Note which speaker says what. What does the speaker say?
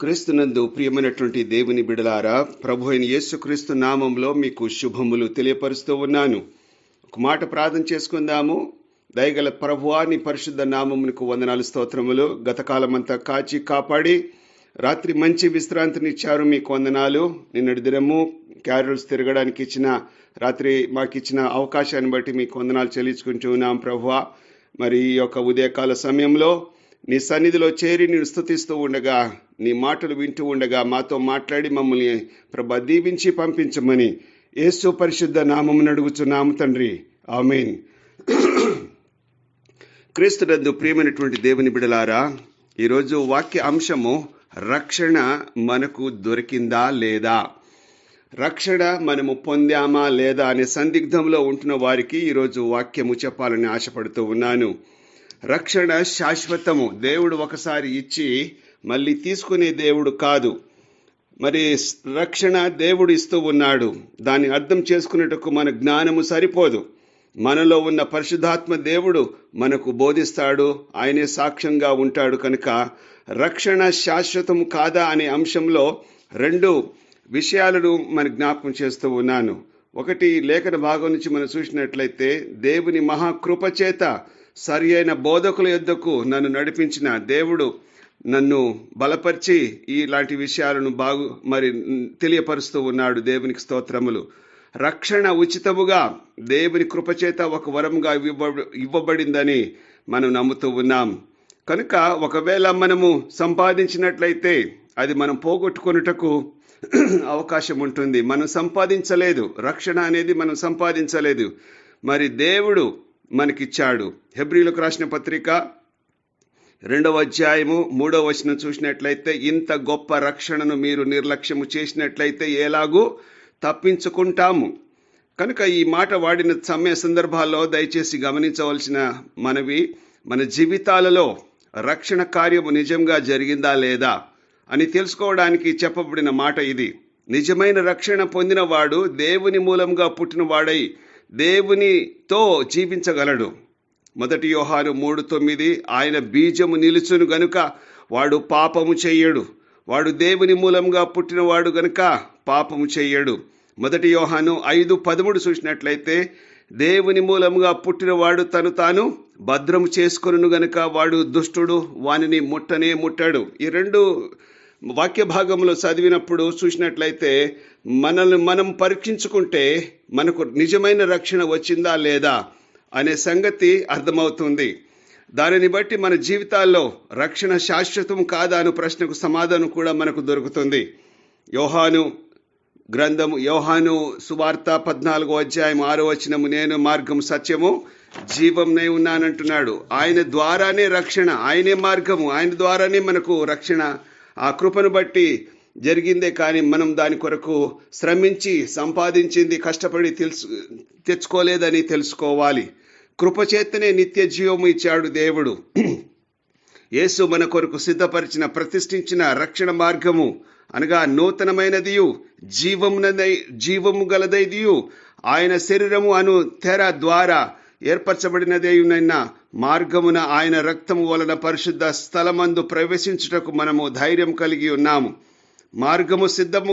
Speaker 1: క్రీస్తునందు ప్రియమైనటువంటి దేవుని బిడలారా ప్రభు అయిన యేసుక్రీస్తు నామంలో మీకు శుభములు తెలియపరుస్తూ ఉన్నాను. ఒక మాట ప్రార్థన చేసుకుందాము. దయగల ప్రభువాని పరిశుద్ధ నామమునకు వందనాలు స్తోత్రములు. గతకాలమంతా కాచి కాపాడి రాత్రి మంచి విశ్రాంతినిచ్చారు మీకు వందనాలు. నిన్నటి దినము క్యారల్స్ తిరగడానికి ఇచ్చిన రాత్రి మాకు ఇచ్చిన అవకాశాన్ని బట్టి మీకు వందనాలు చెల్లించుకుంటూ ఉన్నాం ప్రభువ. మరి ఈ యొక్క ఉదయకాల సమయంలో నీ సన్నిధిలో చేరి నేను స్థుతిస్తూ ఉండగా నీ మాటలు వింటూ ఉండగా మాతో మాట్లాడి మమ్మల్ని ప్రభ దీవించి పంపించమని యేసు పరిశుద్ధ నామమును అడుగుచున్నాము తండ్రి. ఆమెన్. క్రీస్తునందు ప్రియమైనటువంటి దేవుని బిడలారా ఈరోజు వాక్య అంశము రక్షణ మనకు దొరికిందా లేదా? రక్షణ మనము పొందామా లేదా అనే సందిగ్ధంలో ఉంటున్న వారికి ఈరోజు వాక్యము చెప్పాలని ఆశపడుతూ ఉన్నాను. రక్షణ శాశ్వతము. దేవుడు ఒకసారి ఇచ్చి మళ్ళీ తీసుకునే దేవుడు కాదు. మరి రక్షణ దేవుడు ఇస్తూ ఉన్నాడు. దాన్ని అర్థం చేసుకునేటకు మన జ్ఞానము సరిపోదు. మనలో ఉన్న పరిశుద్ధాత్మ దేవుడు మనకు బోధిస్తాడు. ఆయనే సాక్ష్యంగా ఉంటాడు కనుక రక్షణ శాశ్వతం కాదా అనే అంశంలో రెండు విషయాలను మన జ్ఞాపకం చేస్తూ ఉన్నాను. ఒకటి లేఖన భాగం నుంచి మనం చూసినట్లయితే దేవుని మహాకృపచేత చేత సరి అయిన బోధకుల యొద్దకు నన్ను నడిపించిన దేవుడు నన్ను బలపరిచి ఇలాంటి విషయాలను బాగు మరి తెలియపరుస్తూ ఉన్నాడు దేవునికి స్తోత్రములు. రక్షణ ఉచితముగా దేవుని కృపచేత ఒక వరంగా ఇవ్వబడిందని మనం నమ్ముతూ ఉన్నాం. కనుక ఒకవేళ మనము సంపాదించినట్లయితే అది మనం పోగొట్టుకొనుటకు అవకాశం ఉంటుంది. మనం సంపాదించలేదు. రక్షణ అనేది మనం సంపాదించలేదు. మరి దేవుడు మనకిచ్చాడు. హెబ్రిలకు రాసిన పత్రిక రెండవ అధ్యాయము మూడవ వచనం చూసినట్లయితే ఇంత గొప్ప రక్షణను మీరు నిర్లక్ష్యము చేసినట్లయితే ఎలాగూ తప్పించుకుంటాము. కనుక ఈ మాట వాడిన సమయ సందర్భాల్లో దయచేసి గమనించవలసిన మనవి మన జీవితాలలో రక్షణ కార్యము నిజంగా జరిగిందా లేదా అని తెలుసుకోవడానికి చెప్పబడిన మాట ఇది. నిజమైన రక్షణ పొందినవాడు దేవుని మూలంగా పుట్టినవాడై దేవునితో జీవించగలడు. మొదటి యోహాను మూడు తొమ్మిది ఆయన బీజము నిలుచును గనుక వాడు పాపము చెయ్యడు వాడు దేవుని మూలంగా పుట్టినవాడు గనుక పాపము చెయ్యడు మొదటి యోహాను ఐదు పదమూడు చూసినట్లయితే దేవుని మూలంగా పుట్టినవాడు తను తాను భద్రము చేసుకును గనుక వాడు దుష్టుడు వానిని ముట్టనే ముట్టాడు. ఈ రెండు వాక్య భాగంలో చదివినప్పుడు చూసినట్లయితే మనల్ని మనం పరీక్షించుకుంటే మనకు నిజమైన రక్షణ వచ్చిందా లేదా అనే సంగతి అర్థమవుతుంది. దానిని బట్టి మన జీవితాల్లో రక్షణ శాశ్వతం కాదా అను ప్రశ్నకు సమాధానం కూడా మనకు దొరుకుతుంది. యోహాను గ్రంథము యోహాను సువార్త పద్నాలుగో అధ్యాయం ఆరో వచనము నేను మార్గం సత్యము జీవంనే ఉన్నానంటున్నాడు. ఆయన ద్వారానే రక్షణ ఆయనే మార్గము. ఆయన ద్వారానే మనకు రక్షణ. ఆ కృపను బట్టి జరిగిందే కానీ మనం దాని కొరకు శ్రమించి సంపాదించింది కష్టపడి తెలుసు తెచ్చుకోలేదని తెలుసుకోవాలి. కృపచేతనే నిత్య జీవము ఇచ్చాడు దేవుడు. యేసు మన కొరకు సిద్ధపరిచిన ప్రతిష్ఠించిన రక్షణ మార్గము. అనగా నూతనమైనదియు జీవమునదై జీవము గలదైదియు. ఆయన శరీరము అను తెర ద్వారా ఏర్పరచబడినదేయునైన మార్గమున ఆయన రక్తము వలన పరిశుద్ధ స్థలమందు ప్రవేశించుటకు మనము ధైర్యం కలిగి ఉన్నాము. మార్గము సిద్ధము